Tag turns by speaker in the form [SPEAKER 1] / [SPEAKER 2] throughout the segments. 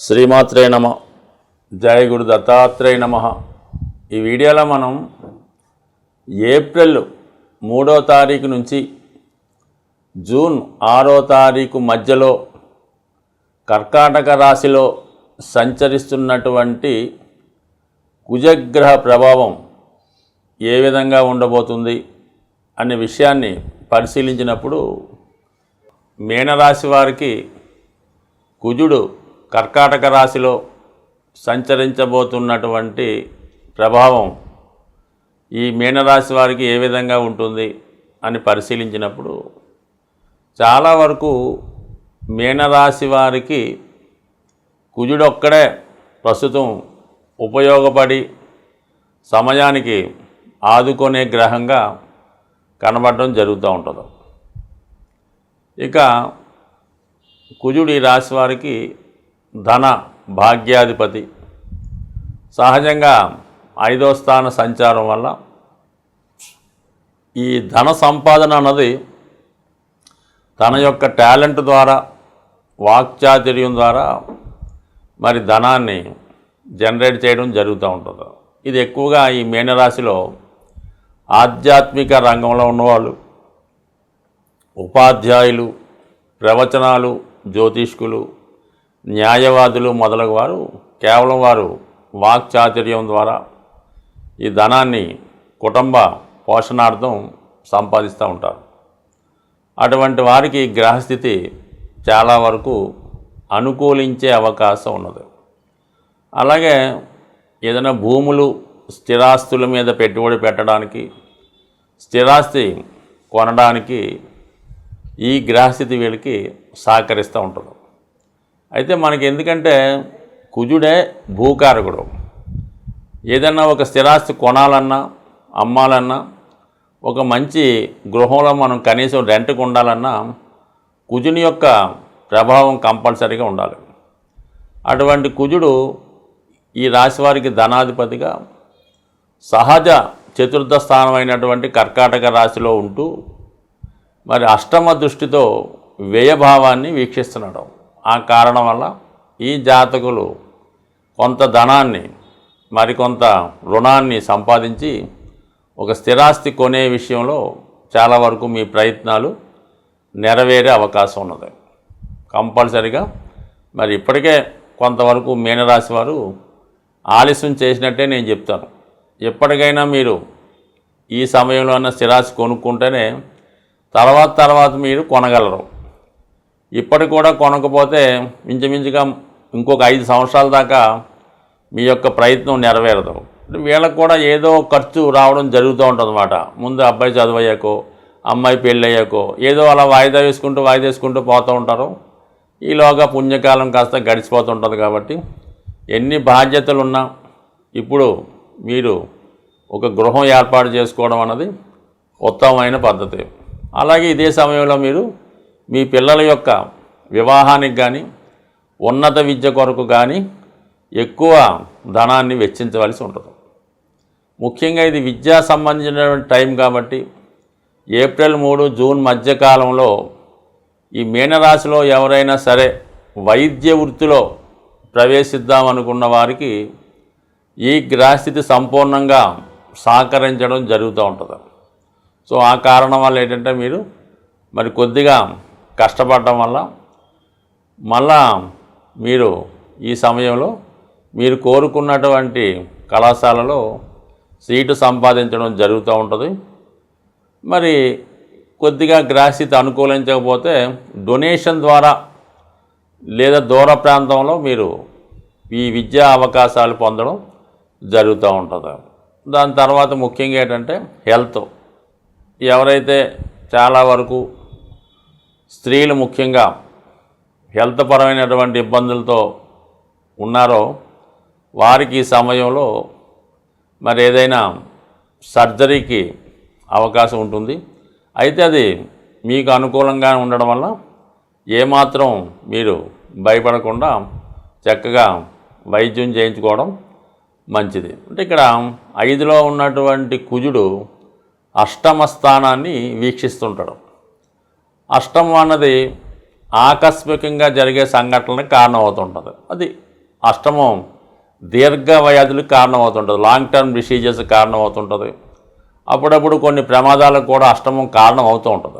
[SPEAKER 1] శ్రీమాత్రే నమ. జయ గురు దత్తాత్రేయ నమ. ఈ వీడియోలో మనం ఏప్రిల్ మూడో తారీఖు నుంచి జూన్ ఆరో తారీఖు మధ్యలో కర్కాటక రాశిలో సంచరిస్తున్నటువంటి కుజగ్రహ ప్రభావం ఏ విధంగా ఉండబోతుంది అనే విషయాన్ని పరిశీలించినప్పుడు మీనరాశి వారికి కుజుడు కర్కాటక రాశిలో సంచరించబోతున్నటువంటి ప్రభావం ఈ మీనరాశి వారికి ఏ విధంగా ఉంటుంది అని పరిశీలించినప్పుడు చాలా వరకు మీనరాశి వారికి కుజుడొక్కడే ప్రస్తుతం ఉపయోగపడి సమయానికి ఆదుకునే గ్రహంగా కనబడడం జరుగుతూ ఉంటుంది. ఇక కుజుడు ఈ రాశి వారికి ధన భాగ్యాధిపతి. సహజంగా ఐదో స్థాన సంచారం వల్ల ఈ ధన సంపాదన అన్నది తన యొక్క టాలెంట్ ద్వారా వాక్చాతుర్యం ద్వారా మరి ధనాన్ని జనరేట్ చేయడం జరుగుతూ ఉంటుంది. ఇది ఎక్కువగా ఈ మీనరాశిలో ఆధ్యాత్మిక రంగంలో ఉన్నవాళ్ళు ఉపాధ్యాయులు ప్రవచనాలు జ్యోతిష్కులు న్యాయవాదులు మొదలగు వారు కేవలం వారు వాక్చాతుర్యం ద్వారా ఈ ధనాన్ని కుటుంబ పోషణార్థం సంపాదిస్తూ ఉంటారు. అటువంటి వారికి గ్రహస్థితి చాలా వరకు అనుకూలించే అవకాశం ఉన్నది. అలాగే ఏదైనా భూములు స్థిరాస్తుల మీద పెట్టుబడి పెట్టడానికి స్థిరాస్తి కొనడానికి ఈ గ్రహస్థితి వీళ్ళకి సహకరిస్తూ ఉంటుంది. అయితే మనకి ఎందుకంటే కుజుడే భూకారకుడు. ఏదన్నా ఒక స్థిరాస్తి కొనాలన్నా అమ్మాలన్నా ఒక మంచి గృహంలో మనం కనీసం రెంట్కి ఉండాలన్నా కుజుని యొక్క ప్రభావం కంపల్సరీగా ఉండాలి. అటువంటి కుజుడు ఈ రాశి వారికి ధనాధిపతిగా సహజ చతుర్థ స్థానమైనటువంటి కర్కాటక రాశిలో ఉంటూ మరి అష్టమ దృష్టితో వ్యయభావాన్ని వీక్షిస్తున్నాడు. ఆ కారణం వల్ల ఈ జాతకులు కొంత ధనాన్ని మరికొంత రుణాన్ని సంపాదించి ఒక స్థిరాస్తి కొనే విషయంలో చాలా వరకు మీ ప్రయత్నాలు నెరవేరే అవకాశం ఉన్నది. కంపల్సరిగా మరి ఇప్పటికే కొంతవరకు మీనరాశి వారు ఆలస్యం చేసినట్టే నేను చెప్తాను. ఎప్పటికైనా మీరు ఈ సమయంలో అన్న స్థిరాస్తి కొనుక్కుంటేనే తర్వాత తర్వాత మీరు కొనగలరు. ఇప్పటికి కూడా కొనకపోతే ఇంచుమించుగా ఇంకొక ఐదు సంవత్సరాల దాకా మీ యొక్క ప్రయత్నం నెరవేరదు. వీళ్ళకి వీళ్ళకు కూడా ఏదో ఖర్చు రావడం జరుగుతూ ఉంటుందన్నమాట. ముందు అబ్బాయి చదువయ్యాకో అమ్మాయి పెళ్ళయ్యాకో ఏదో అలా వాయిదా వేసుకుంటూ వాయిదా వేసుకుంటూ పోతూ ఉంటారు. ఈలోగా పుణ్యకాలం కాస్త గడిచిపోతుంటుంది కాబట్టి ఎన్ని బాధ్యతలు ఉన్నా ఇప్పుడు మీరు ఒక గృహం ఏర్పాటు చేసుకోవడం అన్నది ఉత్తమమైన పద్ధతి. అలాగే ఇదే సమయంలో మీరు మీ పిల్లల యొక్క వివాహానికి కానీ ఉన్నత విద్య కొరకు కానీ ఎక్కువ ధనాన్ని వెచ్చించవలసి ఉంటుంది. ముఖ్యంగా ఇది విద్యా సంబంధించినటువంటి టైం కాబట్టి ఏప్రిల్ మూడు జూన్ మధ్యకాలంలో ఈ మీనరాశిలో ఎవరైనా సరే వైద్య వృత్తిలో ప్రవేశిద్దాం అనుకున్న వారికి ఈ గ్రహస్థితి సంపూర్ణంగా సహకరించడం జరుగుతూ ఉంటుంది. సో ఆ కారణం వల్ల ఏంటంటే మీరు మరి కొద్దిగా కష్టపడటం వల్ల మళ్ళా మీరు ఈ సమయంలో మీరు కోరుకున్నటువంటి కళాశాలలో సీటు సంపాదించడం జరుగుతూ ఉంటుంది. మరి కొద్దిగా గ్రాసిత అనుకూలించకపోతే డొనేషన్ ద్వారా లేదా దూర ప్రాంతంలో మీరు ఈ విద్యా అవకాశాలు పొందడం జరుగుతూ ఉంటుంది. దాని తర్వాత ముఖ్యంగా ఏంటంటే హెల్త్. ఎవరైతే చాలా వరకు స్త్రీలు ముఖ్యంగా హెల్త్ పరమైనటువంటి ఇబ్బందులతో ఉన్నారో వారికి ఈ సమయంలో మరి ఏదైనా సర్జరీకి అవకాశం ఉంటుంది. అయితే అది మీకు అనుకూలంగా ఉండడం వల్ల ఏమాత్రం మీరు భయపడకుండా చక్కగా వైద్యం చేయించుకోవడం మంచిది. అంటే ఇక్కడ ఐదులో ఉన్నటువంటి కుజుడు అష్టమ స్థానాన్ని వీక్షిస్తుంటాడు. అష్టమం అన్నది ఆకస్మికంగా జరిగే సంఘటనలకు కారణమవుతుంటుంది. అది అష్టమం దీర్ఘ వ్యాధులకు కారణమవుతుంటుంది లాంగ్ టర్మ్ డిసీజెస్ కారణమవుతుంటుంది. అప్పుడప్పుడు కొన్ని ప్రమాదాలకు కూడా అష్టమం కారణం అవుతూ ఉంటుంది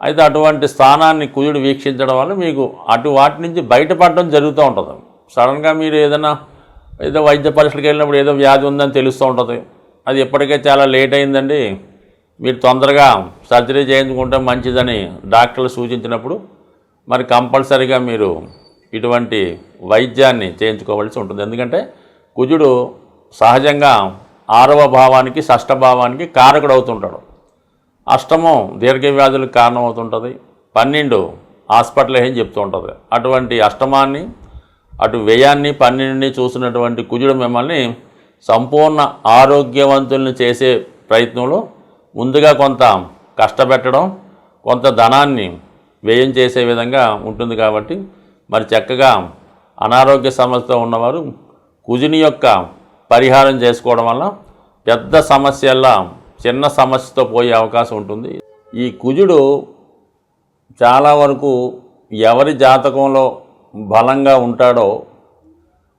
[SPEAKER 1] అయితే అటువంటి స్థానాన్ని కుజుడు వీక్షించడం వల్ల మీకు అటు వాటి నుంచి బయటపడడం జరుగుతూ ఉంటుంది. సడన్గా మీరు ఏదైనా ఏదో వైద్య పరీక్షలకు వెళ్ళినప్పుడు ఏదో వ్యాధి ఉందని తెలుస్తూ ఉంటుంది. అది ఇప్పటికే చాలా లేట్ అయిందండి. మీరు తొందరగా సర్జరీ చేయించుకుంటే మంచిదని డాక్టర్లు సూచించినప్పుడు మరి కంపల్సరీగా మీరు ఇటువంటి వైద్యాన్ని చేయించుకోవాల్సి ఉంటుంది. ఎందుకంటే కుజుడు సహజంగా ఆరవ భావానికి షష్ఠ భావానికి కారకుడు అవుతుంటాడు. అష్టమం దీర్ఘ వ్యాధులకు కారణమవుతుంటుంది. పన్నెండు హాస్పిటల్ ఏం చెప్తూ ఉంటుంది అటువంటి అష్టమాన్ని అటు వ్యయాన్ని పన్నెండుని చూసినటువంటి కుజుడు మిమ్మల్ని సంపూర్ణ ఆరోగ్యవంతుల్ని చేసే ప్రయత్నంలో ముందుగా కొంత కష్టపెట్టడం కొంత ధనాన్ని వ్యయం చేసే విధంగా ఉంటుంది కాబట్టి మరి చక్కగా అనారోగ్య సమస్యతో ఉన్నవారు కుజుని యొక్క పరిహారం చేసుకోవడం వల్ల పెద్ద సమస్యల్లా చిన్న సమస్యతో పోయే అవకాశం ఉంటుంది. ఈ కుజుడు చాలా వరకు ఎవరి జాతకంలో బలంగా ఉంటాడో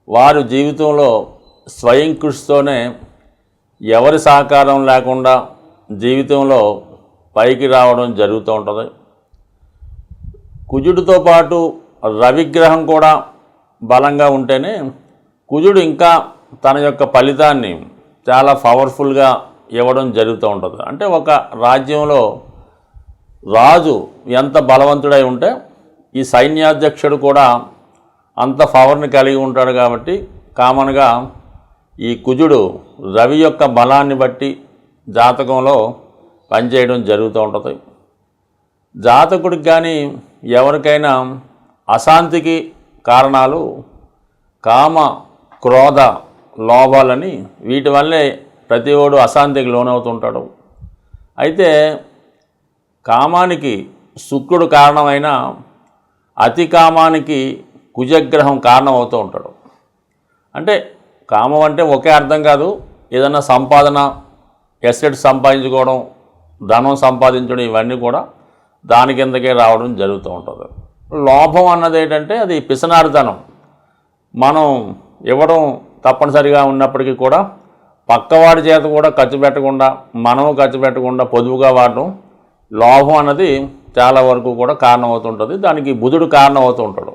[SPEAKER 1] వారు జీవితంలో స్వయం కృషితోనే ఎవరి సహకారం లేకుండా జీవితంలో పైకి రావడం జరుగుతూ ఉంటుంది. కుజుడితో పాటు రవిగ్రహం కూడా బలంగా ఉంటేనే కుజుడు ఇంకా తన యొక్క ఫలితాన్ని చాలా పవర్ఫుల్గా ఇవ్వడం జరుగుతూ ఉంటుంది. అంటే ఒక రాజ్యంలో రాజు ఎంత బలవంతుడై ఉంటే ఈ సైన్యాధ్యక్షుడు కూడా అంత పవర్ని కలిగి ఉంటాడు కాబట్టి కామన్గా ఈ కుజుడు రవి యొక్క బలాన్ని బట్టి జాతకంలో పనిచేయడం జరుగుతూ ఉంటుంది. జాతకుడికి కానీ ఎవరికైనా అశాంతికి కారణాలు కామ క్రోధ లోభాలని వీటి వల్లే ప్రతి ఓడు అశాంతికి లోనవుతుంటాడు. అయితే కామానికి శుక్రుడు కారణమైన అతి కామానికి కుజగ్రహం కారణం అవుతూ ఉంటాడు. అంటే కామం అంటే ఒకే అర్థం కాదు ఏదైనా సంపాదన ఎసెట్ సంపాదించుకోవడం ధనం సంపాదించడం ఇవన్నీ కూడా దాని కిందకే రావడం జరుగుతూ ఉంటుంది. లోభం అన్నది ఏంటంటే అది పిసనారితనం. మనం ఇవ్వడం తప్పనిసరిగా ఉన్నప్పటికీ కూడా పక్కవాడి చేత కూడా ఖర్చు పెట్టకుండా మనము ఖర్చు పెట్టకుండా పొదుపుగా వాడడం లోభం అన్నది చాలా వరకు కూడా కారణమవుతుంటుంది. దానికి బుధుడు కారణమవుతూ ఉంటాడు.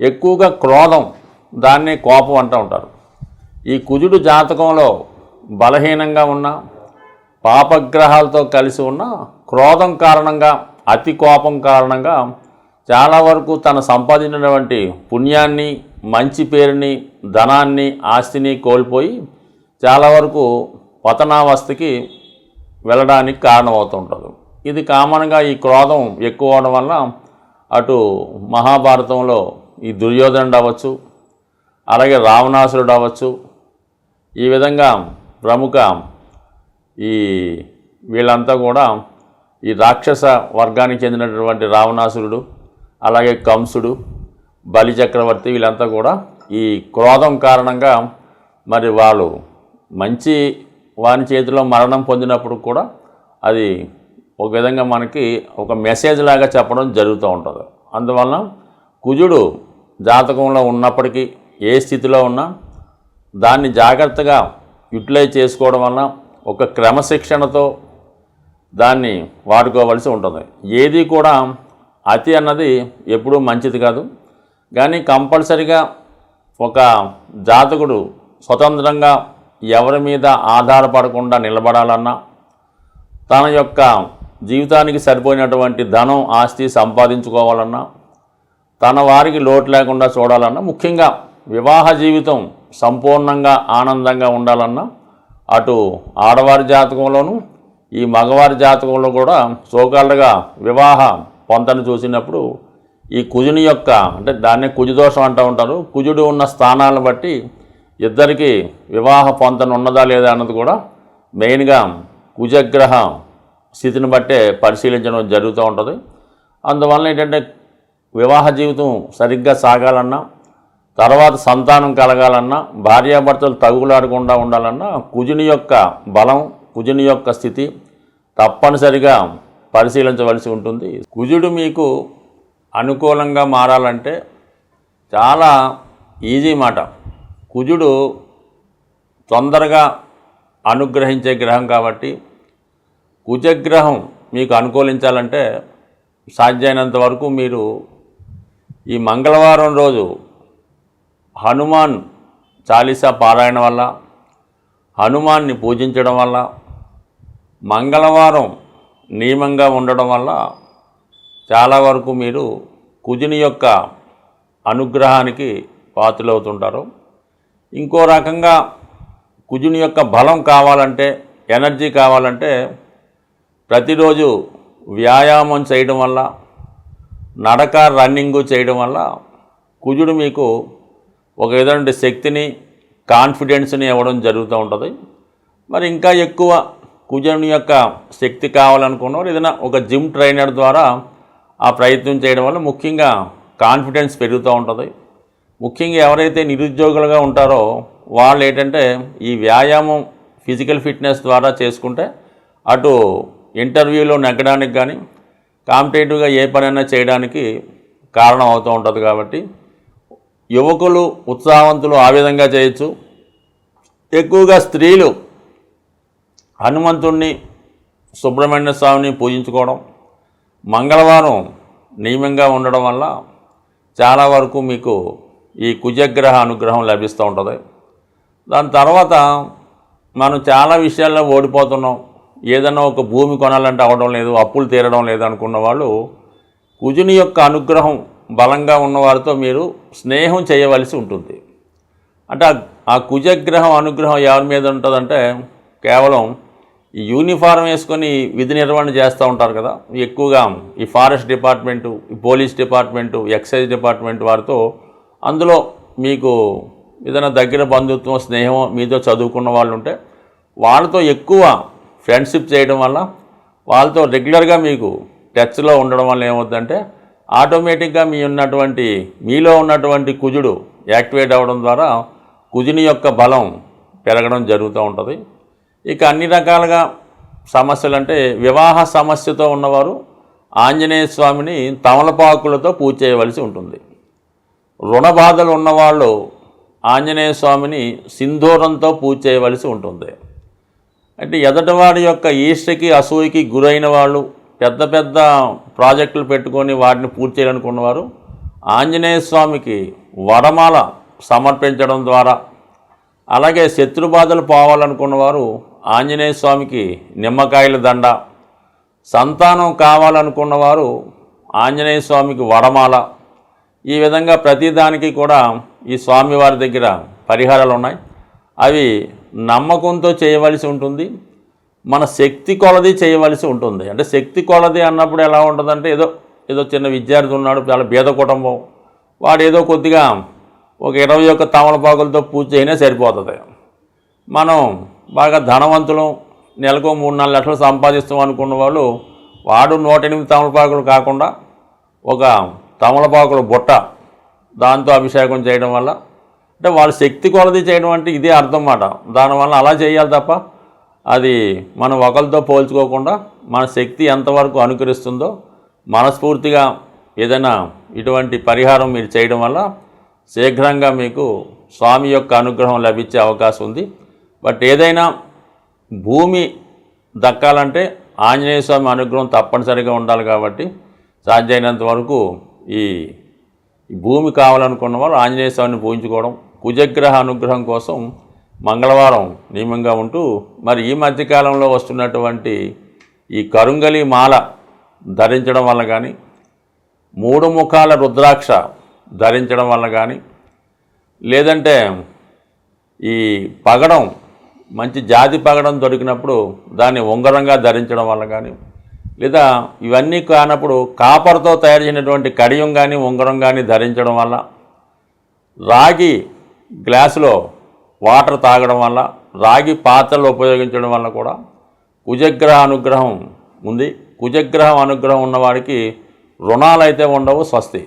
[SPEAKER 1] ఎక్కువగా క్రోధం దాన్ని కోపం అంటూ ఉంటారు. ఈ కుజుడు జాతకంలో బలహీనంగా ఉన్న పాపగ్రహాలతో కలిసి ఉన్న క్రోధం కారణంగా అతి కోపం కారణంగా చాలా వరకు తను సంపాదించినటువంటి పుణ్యాన్ని మంచి పేరుని ధనాన్ని ఆస్తిని కోల్పోయి చాలా వరకు పతనావస్థకి వెళ్ళడానికి కారణమవుతుంటుంది. ఇది కామన్గా ఈ క్రోధం ఎక్కువ అవడం వల్ల అటు మహాభారతంలో ఈ దుర్యోధనుడు అవ్వచ్చు అలాగే రావణాసురుడు అవ్వచ్చు. ఈ విధంగా ప్రముఖ ఈ వీళ్ళంతా కూడా ఈ రాక్షస వర్గానికి చెందినటువంటి రావణాసురుడు అలాగే కంసుడు బలి చక్రవర్తి వీళ్ళంతా కూడా ఈ క్రోధం కారణంగా మరి వాళ్ళు మంచి వారి చేతిలో మరణం పొందినప్పుడు కూడా అది ఒక విధంగా మనకి ఒక మెసేజ్ లాగా చెప్పడం జరుగుతూ ఉంటుంది. అందువలన కుజుడు జాతకంలో ఉన్నప్పటికీ ఏ స్థితిలో ఉన్నా దాన్ని జాగ్రత్తగా యూటిలైజ్ చేసుకోవడం వలన ఒక క్రమశిక్షణతో దాన్ని వాడుకోవలసి ఉంటుంది. ఏది కూడా అతి అన్నది ఎప్పుడూ మంచిది కాదు. కానీ కంపల్సరిగా ఒక జాతకుడు స్వతంత్రంగా ఎవరి మీద ఆధారపడకుండా నిలబడాలన్నా తన యొక్క జీవితానికి సరిపోయినటువంటి ధనం ఆస్తి సంపాదించుకోవాలన్నా తన వారికి లోటు లేకుండా చూడాలన్నా ముఖ్యంగా వివాహ జీవితం సంపూర్ణంగా ఆనందంగా ఉండాలన్నా అటు ఆడవారి జాతకంలోనూ ఈ మగవారి జాతకంలో కూడా సోకాలుగా వివాహ పొంతను చూసినప్పుడు ఈ కుజుని యొక్క అంటే దాన్నే కుజుదోషం అంటూ ఉంటారు. కుజుడు ఉన్న స్థానాలను బట్టి ఇద్దరికి వివాహ పొంతన ఉన్నదా లేదా అన్నది కూడా మెయిన్గా కుజగ్రహ స్థితిని బట్టే పరిశీలించడం జరుగుతూ ఉంటుంది. అందువలన ఏంటంటే వివాహ జీవితం సరిగ్గా సాగాలన్నా తర్వాత సంతానం కలగాలన్నా భార్యాభర్తలు తగులాడకుండా ఉండాలన్నా కుజుని యొక్క బలం కుజుని యొక్క స్థితి తప్పనిసరిగా పరిశీలించవలసి ఉంటుంది. కుజుడు మీకు అనుకూలంగా మారాలంటే చాలా ఈజీ మాట. కుజుడు తొందరగా అనుగ్రహించే గ్రహం కాబట్టి కుజగ్రహం మీకు అనుకూలించాలంటే సాధ్యమైనంత వరకు మీరు ఈ మంగళవారం రోజు హనుమాన్ చాలీసా పారాయణ వల్ల హనుమాన్ని పూజించడం వల్ల మంగళవారం నియమంగా ఉండడం వల్ల చాలా వరకు మీరు కుజుని యొక్క అనుగ్రహానికి పాత్రలవుతుంటారు. ఇంకో రకంగా కుజుని యొక్క బలం కావాలంటే ఎనర్జీ కావాలంటే ప్రతిరోజు వ్యాయామం చేయడం వల్ల నడక రన్నింగ్ చేయడం వల్ల కుజుడు మీకు ఒక విధమైన శక్తిని కాన్ఫిడెన్స్ని ఇవ్వడం జరుగుతూ ఉంటుంది. మరి ఇంకా ఎక్కువ కుజుని యొక్క శక్తి కావాలనుకున్నవారు ఏదైనా ఒక జిమ్ ట్రైనర్ ద్వారా ఆ ప్రయత్నం చేయడం వల్ల ముఖ్యంగా కాన్ఫిడెన్స్ పెరుగుతూ ఉంటుంది. ముఖ్యంగా ఎవరైతే నిరుద్యోగులుగా ఉంటారో వాళ్ళు ఏంటంటే ఈ వ్యాయామం ఫిజికల్ ఫిట్నెస్ ద్వారా చేసుకుంటే అటు ఇంటర్వ్యూలో నెగ్గడానికి కానీ కాంపిటేటివ్గా ఏ పనైనా చేయడానికి కారణం అవుతూ ఉంటుంది కాబట్టి యువకులు ఉత్సాహవంతులు ఆ విధంగా చేయొచ్చు. ఎక్కువగా స్త్రీలు హనుమంతుణ్ణి సుబ్రహ్మణ్య స్వామిని పూజించుకోవడం మంగళవారం నియమంగా ఉండడం వల్ల చాలా వరకు మీకు ఈ కుజగ్రహ అనుగ్రహం లభిస్తూ ఉంటుంది. దాని తర్వాత మనం చాలా విషయాల్లో ఓడిపోతున్నాం. ఏదైనా ఒక భూమి కొనాలంటే అవడం లేదు అప్పులు తీరడం లేదు అనుకున్న వాళ్ళు కుజుని యొక్క అనుగ్రహం బలంగా ఉన్నవారితో మీరు స్నేహం చేయవలసి ఉంటుంది. అంటే ఆ- కుజగ్రహం అనుగ్రహం ఎవరి మీద ఉంటుందంటే కేవలం ఈ యూనిఫారం వేసుకొని విధి నిర్వహణ చేస్తూ ఉంటారు కదా. ఎక్కువగా ఈ ఫారెస్ట్ డిపార్ట్మెంటు ఈ పోలీస్ డిపార్ట్మెంటు ఎక్సైజ్ డిపార్ట్మెంట్ వారితో అందులో మీకు ఏదైనా దగ్గర బంధుత్వం స్నేహం మీతో చదువుకున్న వాళ్ళు ఉంటే వాళ్ళతో ఎక్కువ ఫ్రెండ్షిప్ చేయడం వల్ల వాళ్ళతో రెగ్యులర్గా మీకు టచ్లో ఉండడం వల్ల ఏమవుతుందంటే ఆటోమేటిక్గా మీ ఉన్నటువంటి మీలో ఉన్నటువంటి కుజుడు యాక్టివేట్ అవ్వడం ద్వారా కుజుని యొక్క బలం పెరగడం జరుగుతూ ఉంటుంది. ఇక అన్ని రకాలుగా సమస్యలు అంటే వివాహ సమస్యతో ఉన్నవారు ఆంజనేయ స్వామిని తమలపాకులతో పూజ చేయవలసి ఉంటుంది. రుణ బాధలు ఉన్నవాళ్ళు ఆంజనేయ స్వామిని సింధూరంతో పూజ చేయవలసి ఉంటుంది. అంటే ఎదటివాడి యొక్క ఈష్టకి అసూయకి గురైన వాళ్ళు పెద్ద పెద్ద ప్రాజెక్టులు పెట్టుకొని వాటిని పూర్తి చేయాలనుకున్నవారు ఆంజనేయ స్వామికి వడమాల సమర్పించడం ద్వారా అలాగే శత్రుబాధలు పోవాలనుకున్నవారు ఆంజనేయ స్వామికి నిమ్మకాయల దండ సంతానం కావాలనుకున్నవారు ఆంజనేయ స్వామికి వడమాల. ఈ విధంగా ప్రతిదానికి కూడా ఈ స్వామివారి దగ్గర పరిహారాలు ఉన్నాయి. అవి నమ్మకంతో చేయవలసి ఉంటుంది. మన శక్తి కొలది చేయవలసి ఉంటుంది. అంటే శక్తి కొలది అన్నప్పుడు ఎలా ఉంటుందంటే ఏదో ఏదో చిన్న విద్యార్థి ఉన్నాడు చాలా బీద కుటుంబం. వాడు ఏదో కొద్దిగా ఒక ఇరవై ఒక్క తమలపాకులతో పూజ చేయనే సరిపోతుంది. మనం బాగా ధనవంతులం నెలకు మూడు నాలుగు లక్షలు సంపాదిస్తాం అనుకున్న వాళ్ళు వాడు నూట ఎనిమిది తమలపాకులు కాకుండా ఒక తమలపాకుల బుట్ట దాంతో అభిషేకం చేయడం వల్ల అంటే వాళ్ళ శక్తి కొలది చేయడం అంటే ఇదే అర్థం మాట. దానివల్ల అలా చేయాలి తప్ప అది మనం ఒకరితో పోల్చుకోకుండా మన శక్తి ఎంతవరకు అనుకరిస్తుందో మనస్ఫూర్తిగా ఏదైనా ఇటువంటి పరిహారం మీరు చేయడం వల్ల శీఘ్రంగా మీకు స్వామి యొక్క అనుగ్రహం లభించే అవకాశం ఉంది. బట్ ఏదైనా భూమి దక్కాలంటే ఆంజనేయ స్వామి అనుగ్రహం తప్పనిసరిగా ఉండాలి కాబట్టి సాధ్యమైనంత వరకు ఈ భూమి కావాలనుకున్న వాళ్ళు ఆంజనేయ స్వామిని పూజించుకోవడం కుజగ్రహ అనుగ్రహం కోసం మంగళవారం నియమంగా ఉంటూ మరి ఈ మధ్యకాలంలో వస్తున్నటువంటి ఈ కరుంగలి మాల ధరించడం వల్ల కానీ మూడు ముఖాల రుద్రాక్ష ధరించడం వల్ల కానీ లేదంటే ఈ పగడం మంచి జాతి పగడం దొరికినప్పుడు దాన్ని ఉంగరంగా ధరించడం వల్ల కానీ లేదా ఇవన్నీ కానప్పుడు కాపర్తో తయారు చేసినటువంటి కడియం కానీ ఉంగరం కానీ ధరించడం వల్ల రాగి గ్లాసులో వాటర్ తాగడం వల్ల రాగి పాత్రలు ఉపయోగించడం వల్ల కూడా కుజగ్రహ అనుగ్రహం ఉంది. కుజగ్రహం అనుగ్రహం ఉన్నవాడికి రుణాలు అయితే ఉండవు స్వస్తి.